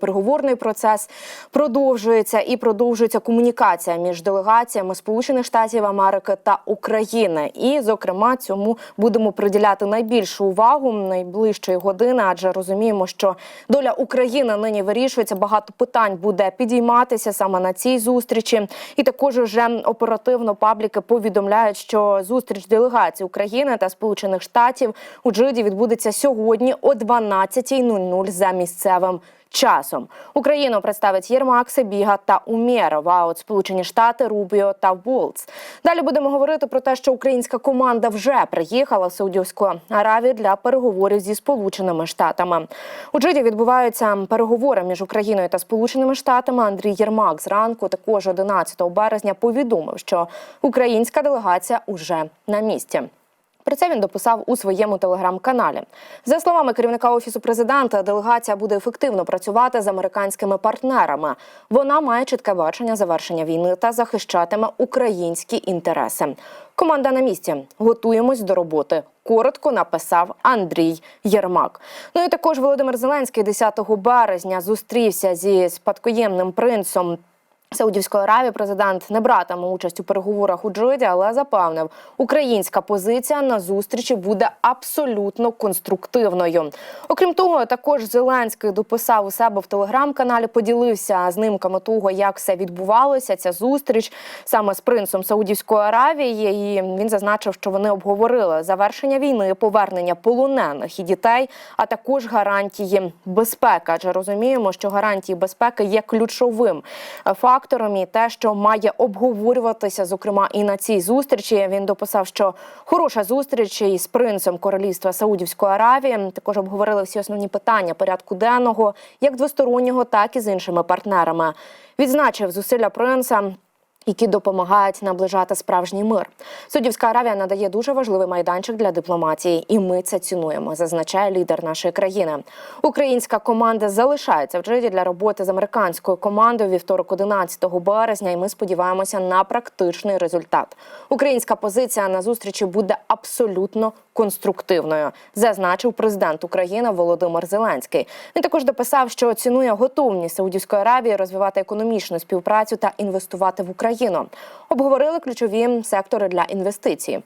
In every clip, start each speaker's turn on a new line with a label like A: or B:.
A: Переговорний процес продовжується і продовжується комунікація між делегаціями Сполучених Штатів Америки та України. І, зокрема, цьому будемо приділяти найбільшу увагу найближчої години, адже розуміємо, що доля України нині вирішується. Багато питань буде підійматися саме на цій зустрічі. І також вже оперативно пабліки повідомляють, що зустріч делегацій України та Сполучених Штатів у Джиді відбудеться сьогодні о 12.00 за місцевим часом. Україну представить Єрмак, Себіга та Умєров, от Сполучені Штати, Рубіо та Волц. Далі будемо говорити про те, що українська команда вже приїхала в Саудівську Аравію для переговорів зі Сполученими Штатами. У Джиді відбуваються переговори між Україною та Сполученими Штатами. Андрій Єрмак зранку, також 11 березня, повідомив, що українська делегація уже на місці. Про це він дописав у своєму телеграм-каналі. За словами керівника офісу президента, делегація буде ефективно працювати з американськими партнерами. Вона має чітке бачення завершення війни та захищатиме українські інтереси. Команда на місці. Готуємось до роботи. Коротко написав Андрій Єрмак. Ну і також Володимир Зеленський 10 березня зустрівся зі спадкоємним принцом Саудівської Аравії президент не братиме участь у переговорах у Джиді, але запевнив, українська позиція на зустрічі буде абсолютно конструктивною. Окрім того, також Зеленський дописав у себе в телеграм-каналі, поділився знимками того, як все відбувалося. Ця зустріч саме з принцем Саудівської Аравії. І він зазначив, що вони обговорили завершення війни, повернення полонених і дітей, а також гарантії безпеки. Адже розуміємо, що гарантії безпеки є ключовим фактором фактором і те, що має обговорюватися, зокрема і на цій зустрічі. Він дописав, що хороша зустріч із принцем королівства Саудівської Аравії. Також обговорили всі основні питання порядку денного, як двостороннього, так і з іншими партнерами. Відзначив зусилля принца які допомагають наближати справжній мир. Суддівська Аравія надає дуже важливий майданчик для дипломатії, і ми це цінуємо. Зазначає лідер нашої країни. Українська команда залишається в Джиді для роботи з американською командою вівторок, 11 березня. І ми сподіваємося на практичний результат. Українська позиція на зустрічі буде абсолютно конструктивною, зазначив президент України Володимир Зеленський. Він також дописав, що цінує готовність Саудівської Аравії розвивати економічну співпрацю та інвестувати в Україну. Обговорили ключові сектори для інвестицій.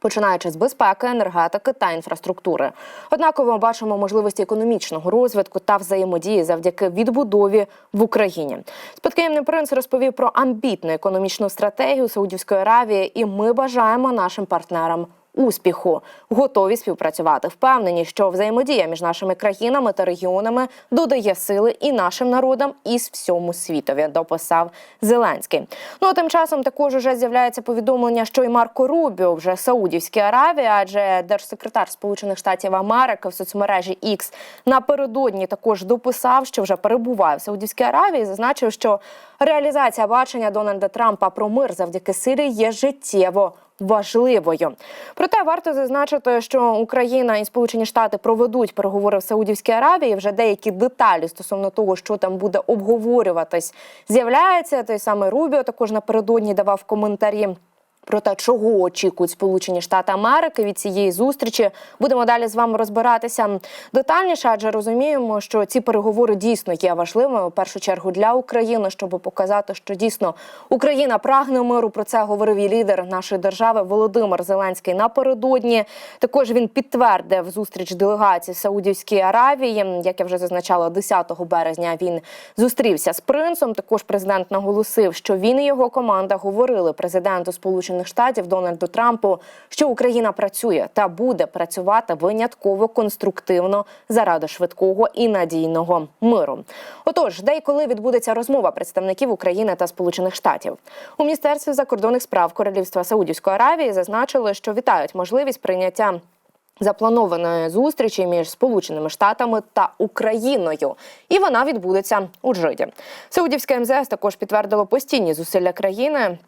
A: Починаючи з безпеки, енергетики та інфраструктури, однаково бачимо можливості економічного розвитку та взаємодії завдяки відбудові в Україні. Спадкоємний принц розповів про амбітну економічну стратегію Саудівської Аравії, і ми бажаємо нашим партнерам успіху, готові співпрацювати. Впевнені, що взаємодія між нашими країнами та регіонами додає сили і нашим народам, і всьому світові. Дописав Зеленський. Ну а тим часом також уже з'являється повідомлення, що і Марко Рубіо вже Саудівській Аравії, адже держсекретар Сполучених Штатів Америки в соцмережі X напередодні також дописав, що вже перебуває в Саудівській Аравії. Зазначив, що реалізація бачення Дональда Трампа про мир завдяки Сирії є життєво важливою. Проте варто зазначити, що Україна і Сполучені Штати проведуть переговори в Саудівській Аравії. Вже деякі деталі стосовно того, що там буде обговорюватись, з'являється той самий Рубіо. Також напередодні давав коментарі. Про те, чого очікують Сполучені Штати Америки від цієї зустрічі, будемо далі з вами розбиратися детальніше, адже розуміємо, що ці переговори дійсно є важливими в першу чергу для України, щоб показати, що дійсно Україна прагне миру. Про це говорив і лідер нашої держави Володимир Зеленський напередодні. Також він підтвердив зустріч делегації Саудівської Аравії. Як я вже зазначала, 10 березня він зустрівся з принцем. Також президент наголосив, що він і його команда говорили президенту Сполучених. Сполучених Штатів Дональду Трампу, що Україна працює та буде працювати винятково конструктивно заради швидкого і надійного миру. Отож, де і коли відбудеться розмова представників України та Сполучених Штатів у міністерстві закордонних справ Королівства Саудівської Аравії зазначили, що вітають можливість прийняття. Запланованої зустрічі між Сполученими Штатами та Україною, і вона відбудеться у Джиді. Саудівське МЗС також підтвердило постійні зусилля країни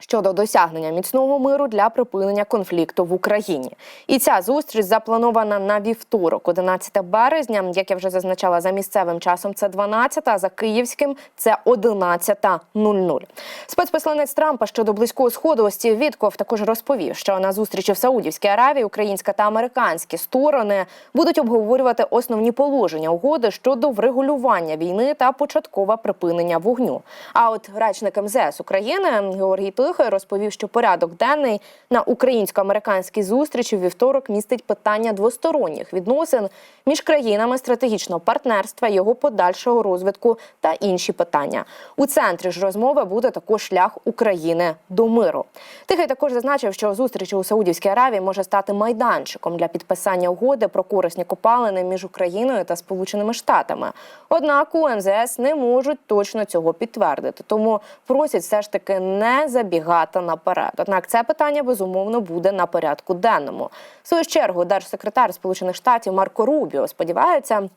A: щодо досягнення міцного миру для припинення конфлікту в Україні. І ця зустріч запланована на вівторок, 11 березня. Як я вже зазначала, за місцевим часом це 12, а за київським це 11.00. Спецпосланець Трампа щодо близького сходу Стів Вітков також розповів, що на зустрічі в Саудівській Аравії українська та американські сторони будуть обговорювати основні положення угоди щодо врегулювання війни та початкове припинення вогню. А от речник МЗС України Георгій Тихий розповів, що порядок денний на українсько-американській зустрічі вівторок містить питання двосторонніх відносин між країнами стратегічного партнерства, його подальшого розвитку та інші питання. У центрі ж розмови буде також шлях України до миру. Тихий також зазначив, що зустріч у Саудівській Аравії може стати майданчиком для підписання угоди про корисні копалини між Україною та Сполученими Штатами. Однак у МЗС не можуть точно цього підтвердити, тому просять все ж таки не забігати наперед. Однак це питання безумовно буде на порядку денному. В свою чергу держсекретар Сполучених Штатів Марко Рубіо сподівається.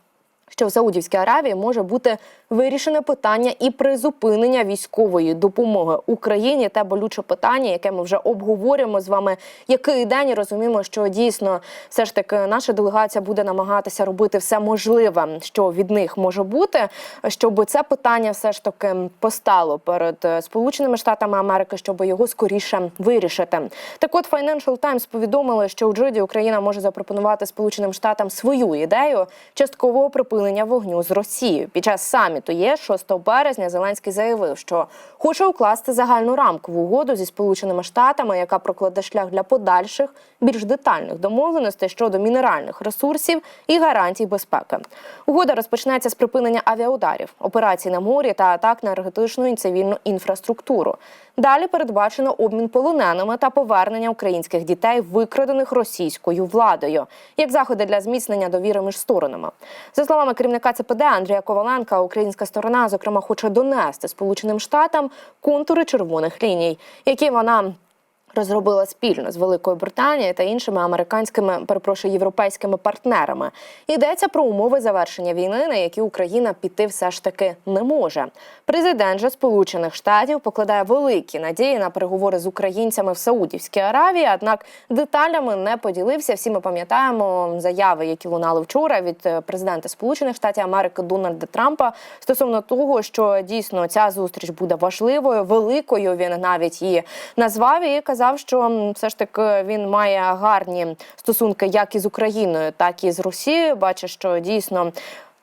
A: Що в Саудівській Аравії може бути вирішене питання і призупинення військової допомоги Україні те болюче питання, яке ми вже обговорюємо з вами. Який день розуміємо, що дійсно все ж таки наша делегація буде намагатися робити все можливе, що від них може бути, щоб це питання все ж таки постало перед е, Сполученими Штатами Америки, щоб його скоріше вирішити. Так, от Financial Times повідомили, що у Джиді Україна може запропонувати Сполученим Штатам свою ідею часткового припинення вогню з Росією. Під час саміту ЄС 6 березня Зеленський заявив, що хоче укласти загальну рамкову угоду зі Сполученими Штатами, яка прокладе шлях для подальших більш детальних домовленостей щодо мінеральних ресурсів і гарантій безпеки. Угода розпочнеться з припинення авіаударів, операцій на морі та атак на енергетичну і цивільну інфраструктуру. Далі передбачено обмін полоненими та повернення українських дітей, викрадених російською владою, як заходи для зміцнення довіри між сторонами. За словами керівника ЦПД Андрія Коваленка, українська сторона, зокрема, хоче донести Сполученим Штатам контури червоних ліній, які вона. Розробила спільно з Великою Британією та іншими американськими, перепрошую, європейськими партнерами. Йдеться про умови завершення війни, на які Україна піти все ж таки не може. Президент же Сполучених Штатів покладає великі надії на переговори з українцями в Саудівській Аравії. Однак деталями не поділився. Всі ми пам'ятаємо заяви, які лунали вчора від е, президента Сполучених Штатів Америки Дональда Трампа стосовно того, що дійсно ця зустріч буде важливою, великою. Він навіть її назвав і казав, що все ж таки він має гарні стосунки як із Україною, так і з Росією. Бачить, що дійсно.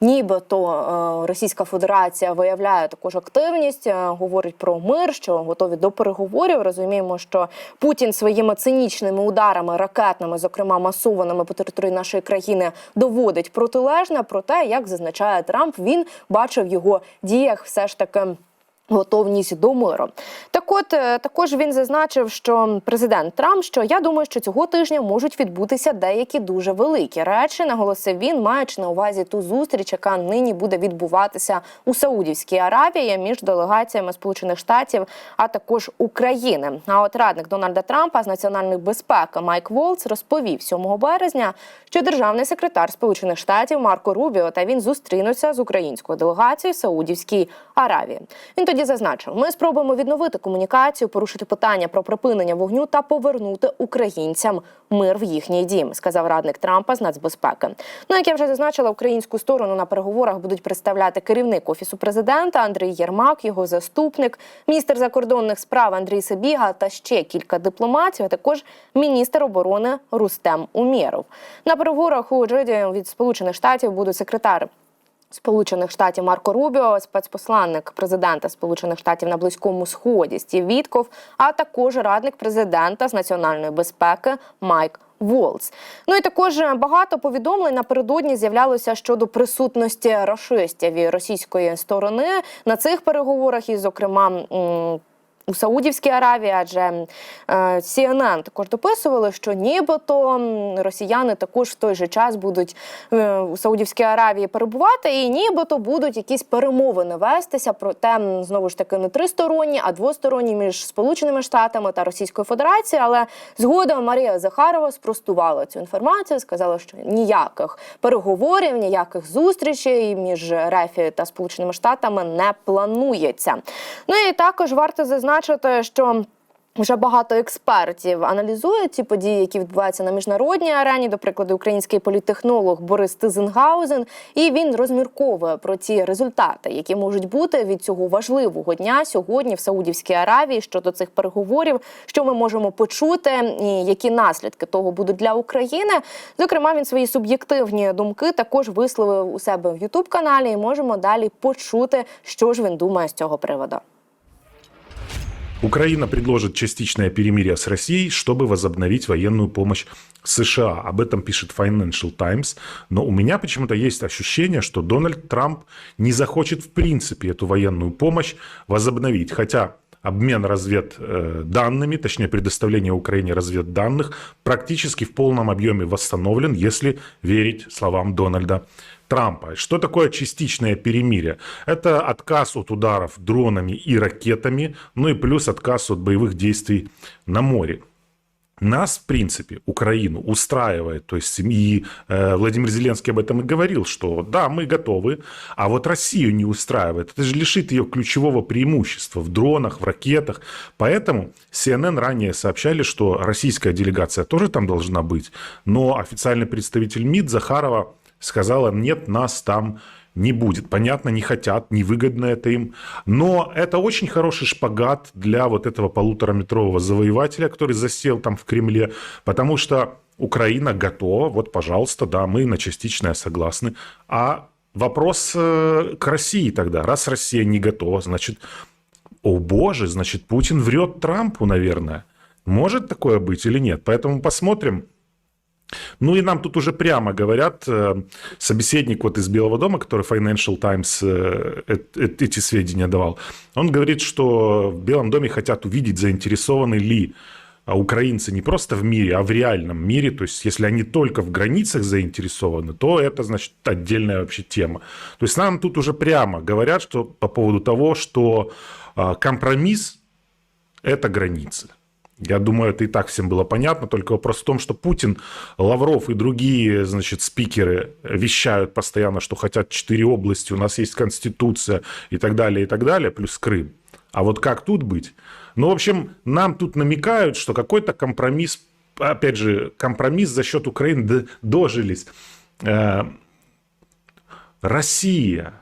A: Нібито е, Російська Федерація виявляє також активність, е, говорить про мир, що готові до переговорів. Розуміємо, що Путін своїми цинічними ударами ракетними, зокрема масованими по території нашої країни, доводить протилежне. Проте, як зазначає Трамп, він бачив його діях все ж таки. Готовність до миру. Так, от е, також він зазначив, що президент Трамп, що я думаю, що цього тижня можуть відбутися деякі дуже великі речі. Наголосив він, маючи на увазі ту зустріч, яка нині буде відбуватися у Саудівській Аравії між делегаціями Сполучених Штатів, а також України. А от радник Дональда Трампа з національної безпеки Майк Волц розповів 7 березня, що державний секретар Сполучених Штатів Марко Рубіо та він зустрінуться з українською делегацією в Саудівській Аравії. Він тоді зазначив: ми спробуємо відновити комунікацію, порушити питання про припинення вогню та повернути українцям мир в їхній дім, сказав радник Трампа з нацбезпеки. Ну як я вже зазначила, українську сторону на переговорах будуть представляти керівник офісу президента Андрій Єрмак, його заступник, міністр закордонних справ Андрій Сабіга та ще кілька дипломатів, а також міністр оборони Рустем Умєров. На переговорах у Джиді від Сполучених Штатів буде секретар Сполучених Штатів Марко Рубіо, спецпосланник президента Сполучених Штатів на Близькому Сході Стів Вітков, а також радник президента з національної безпеки Майк. Волц. Ну і також багато повідомлень напередодні з'являлося щодо присутності рашистів і російської сторони на цих переговорах, і, зокрема. У Саудівській Аравії, адже е, CNN також дописували, що нібито росіяни також в той же час будуть е, у Саудівській Аравії перебувати, і нібито будуть якісь перемовини вестися. Проте знову ж таки не тристоронні, а двосторонні між Сполученими Штатами та Російською Федерацією. Але згодом Марія Захарова спростувала цю інформацію, сказала, що ніяких переговорів, ніяких зустрічей між РФ та Сполученими Штатами не планується. Ну і також варто зазначити, що Вже багато експертів аналізують ті події, які відбуваються на міжнародній арені. До прикладу, український політтехнолог Борис Тизенгаузен, і він розмірковує про ті результати, які можуть бути від цього важливого дня сьогодні в Саудівській Аравії щодо цих переговорів, що ми можемо почути, і які наслідки того будуть для України. Зокрема, він свої суб'єктивні думки також висловив у себе в Ютуб каналі. І можемо далі почути, що ж він думає з цього приводу.
B: Украина предложит частичное перемирие с Россией, чтобы возобновить военную помощь США. Об этом пишет Financial Times. Но у меня почему-то есть ощущение, что Дональд Трамп не захочет в принципе эту военную помощь возобновить. Хотя обмен разведданными, точнее предоставление Украине разведданных практически в полном объеме восстановлен, если верить словам Дональда Трампа. Что такое частичное перемирие? Это отказ от ударов дронами и ракетами, ну и плюс отказ от боевых действий на море. Нас, в принципе, Украину устраивает, то есть и э, Владимир Зеленский об этом и говорил, что да, мы готовы, а вот Россию не устраивает. Это же лишит ее ключевого преимущества в дронах, в ракетах. Поэтому CNN ранее сообщали, что российская делегация тоже там должна быть, но официальный представитель МИД Захарова сказала, нет, нас там не будет. Понятно, не хотят, невыгодно это им. Но это очень хороший шпагат для вот этого полутораметрового завоевателя, который засел там в Кремле, потому что Украина готова, вот, пожалуйста, да, мы на частичное согласны. А вопрос э, к России тогда. Раз Россия не готова, значит, о боже, значит, Путин врет Трампу, наверное. Может такое быть или нет? Поэтому посмотрим. Ну и нам тут уже прямо говорят, э, собеседник вот из Белого дома, который Financial Times э, э, эти сведения давал, он говорит, что в Белом доме хотят увидеть, заинтересованы ли украинцы не просто в мире, а в реальном мире. То есть, если они только в границах заинтересованы, то это, значит, отдельная вообще тема. То есть, нам тут уже прямо говорят, что по поводу того, что компромисс – это границы. Я думаю, это и так всем было понятно. Только вопрос в том, что Путин, Лавров и другие, значит, спикеры вещают постоянно, что хотят четыре области, у нас есть Конституция и так далее, и так далее, плюс Крым. А вот как тут быть? Ну, в общем, нам тут намекают, что какой-то компромисс, опять же, компромисс за счет Украины дожились. Россия,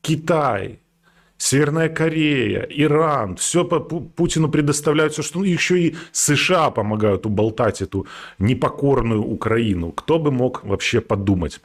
B: Китай, Северная Корея, Иран, все по Путину предоставляют все, что ну, еще и США помогают уболтать эту непокорную Украину. Кто бы мог вообще подумать?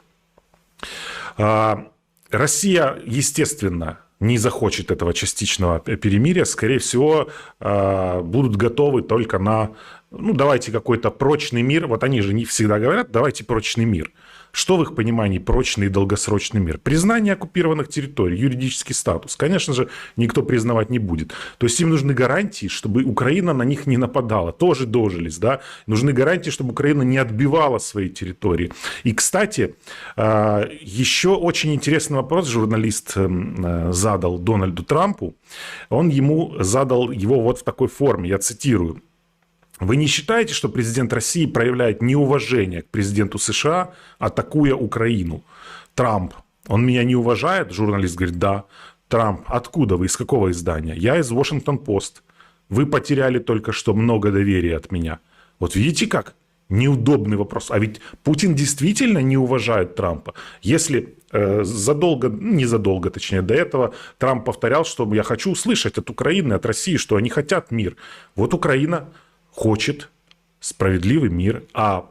B: Россия, естественно, не захочет этого частичного перемирия. Скорее всего, будут готовы только на, ну, давайте какой-то прочный мир. Вот они же не всегда говорят, давайте прочный мир. Что в их понимании прочный и долгосрочный мир? Признание оккупированных территорий, юридический статус. Конечно же, никто признавать не будет. То есть им нужны гарантии, чтобы Украина на них не нападала. Тоже дожились, да? Нужны гарантии, чтобы Украина не отбивала свои территории. И, кстати, еще очень интересный вопрос журналист задал Дональду Трампу. Он ему задал его вот в такой форме, я цитирую. Вы не считаете, что президент России проявляет неуважение к президенту США, атакуя Украину? Трамп, он меня не уважает? Журналист говорит, да. Трамп, откуда вы, из какого издания? Я из Вашингтон-Пост. Вы потеряли только что много доверия от меня. Вот видите как? Неудобный вопрос. А ведь Путин действительно не уважает Трампа. Если э, задолго, не задолго, точнее, до этого Трамп повторял, что я хочу услышать от Украины, от России, что они хотят мир. Вот Украина хочет справедливый мир, а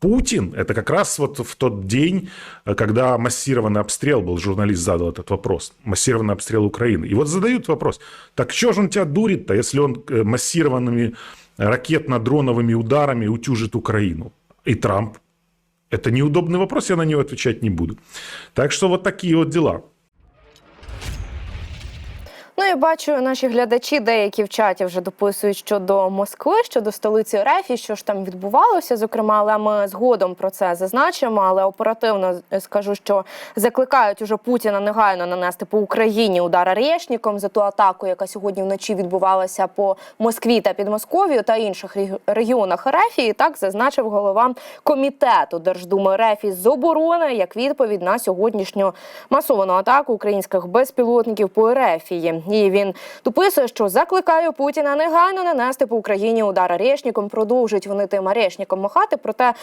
B: Путин, это как раз вот в тот день, когда массированный обстрел был, журналист задал этот вопрос, массированный обстрел Украины. И вот задают вопрос, так что же он тебя дурит-то, если он массированными ракетно-дроновыми ударами утюжит Украину? И Трамп. Это неудобный вопрос, я на него отвечать не буду. Так что вот такие вот дела.
A: І бачу, наші глядачі деякі в чаті вже дописують щодо Москви, щодо столиці РФ, і що ж там відбувалося. Зокрема, але ми згодом про це зазначимо. Але оперативно скажу, що закликають уже Путіна негайно нанести по Україні удар арешником за ту атаку, яка сьогодні вночі відбувалася по Москві та Підмосков'ю та інших регіонах РФ. І так зазначив голова комітету Держдуми РФ з оборони як відповідь на сьогоднішню масовану атаку українських безпілотників по Ерефії. І він дописує, що закликає Путіна негайно нанести по Україні удар арешником. Продовжують вони тим арешником махати. Проте, е,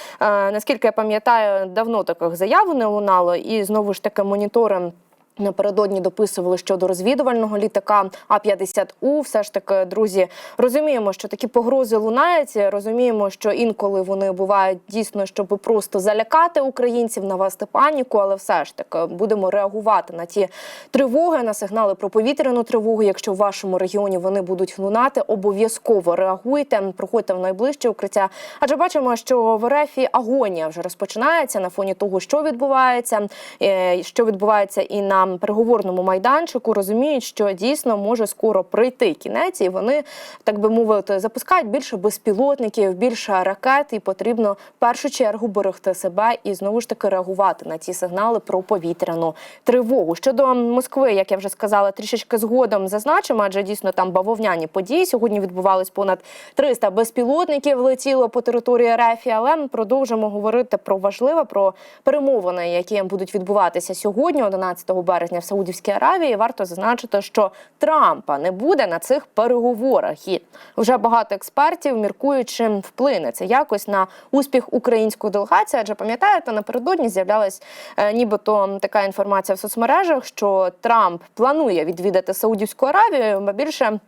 A: наскільки я пам'ятаю, давно таких заяв не лунало, і знову ж таки моніторинг. Напередодні дописували щодо розвідувального літака А-50У. Все ж таки, друзі, розуміємо, що такі погрози лунають. Розуміємо, що інколи вони бувають дійсно, щоб просто залякати українців, навести паніку, але все ж таки будемо реагувати на ті тривоги, на сигнали про повітряну тривогу. Якщо в вашому регіоні вони будуть лунати, обов'язково реагуйте. Проходьте в найближче укриття. Адже бачимо, що в РФ агонія вже розпочинається на фоні того, що відбувається, е, що відбувається і на переговорному майданчику. Розуміють, що дійсно може скоро прийти кінець, і вони так би мовити запускають більше безпілотників, більше ракет, і потрібно в першу чергу берегти себе і знову ж таки реагувати на ці сигнали про повітряну тривогу. Щодо Москви, як я вже сказала, трішечки згодом зазначимо, адже дійсно там бавовняні події. Сьогодні відбувалось понад 300 безпілотників летіло по території РФ, але ми продовжимо говорити про важливе, про перемовини, які будуть відбуватися сьогодні, 11 березня в Саудівській Аравії. Варто зазначити, що Трампа не буде на цих переговорах, і вже багато експертів міркують, чим вплине це якось на успіх української делегації. Адже пам'ятаєте, напередодні з'являлась е, нібито така інформація в соцмережах, що Трамп планує відвідати Саудівську Аравію, а більше.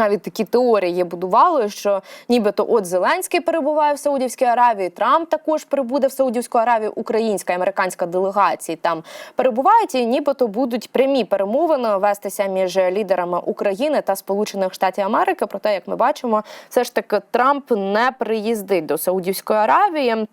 A: Навіть такі теорії будували, що нібито от Зеленський перебуває в Саудівській Аравії, Трамп також прибуде в Саудівську Аравію, українська американська делегації там перебувають, і нібито будуть прямі перемовини вестися між лідерами України та Сполучених Штатів Америки. Проте, як ми бачимо, все ж таки Трамп не приїздить до Саудівської Аравії.